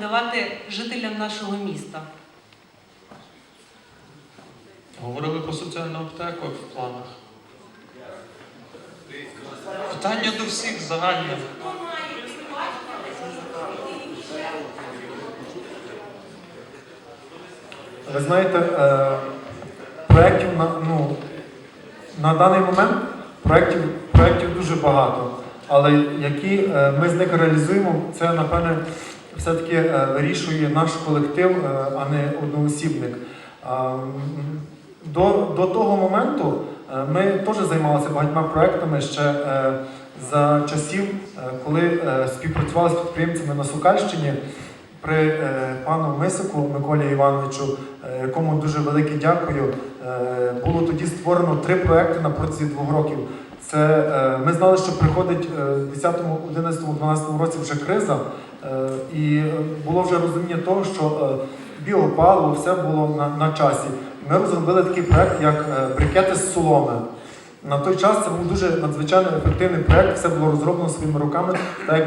давати жителям нашого міста. Говорили про соціальну аптеку в планах. Питання до всіх загальне. Ви знаєте, е, проєктів на, ну, на даний момент проєктів, проєктів дуже багато, але які е, ми з них реалізуємо, це, напевне, все-таки е, вирішує наш колектив, е, а не одноосібник. До, до того моменту е, ми теж займалися багатьма проектами ще за часів, коли співпрацювали з підприємцями на Сукальщині при пану Мисику Миколі Івановичу, якому дуже велике дякую. Було тоді створено три проекти на протязі двох років. Це е, ми знали, що приходить е, в 10, 11, 12 році вже криза, е, і було вже розуміння того, що біопаливо все було на, на часі. Ми розробили такий проект, як брикети з соломи. На той час це був дуже надзвичайно ефективний проект, все було розроблено своїми руками.